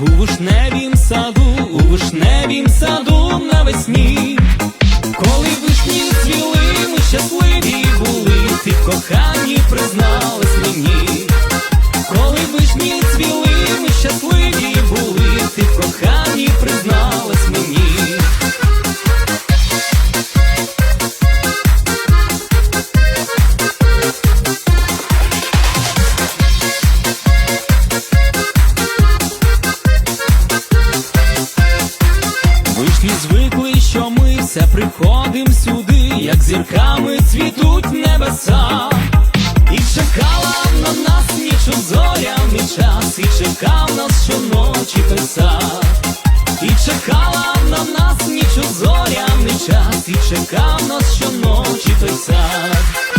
у вишневім саду, у вишневім саду навесні, коли вишні цвіли, ми щасливі були, ти кохані признались мені. Ходим сюди, як зірками цвітуть небеса, і чекала на нас ніч у зоряний час, і чекав нас щоночі писа, і чекала на нас ніч у зоряний час, і чекав нас щоночі той сад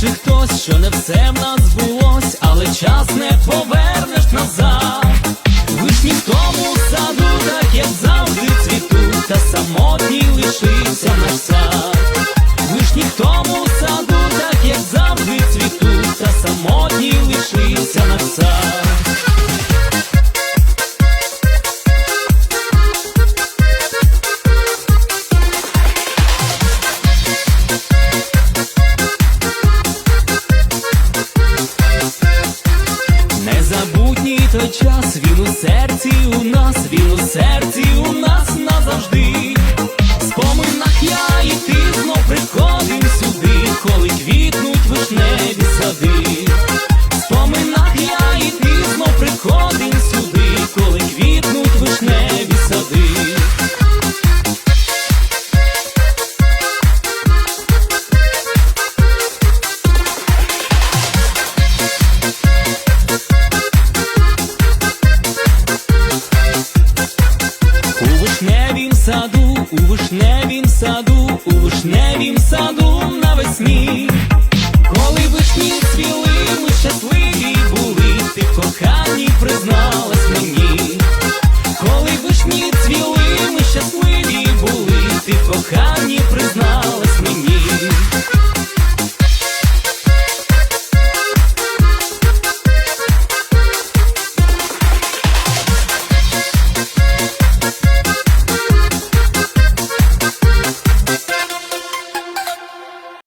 чи хтось, що не все в нас збулось, у нас, він у серці у нас. у вишневім саду, у вишневім саду навесні, коли вишні.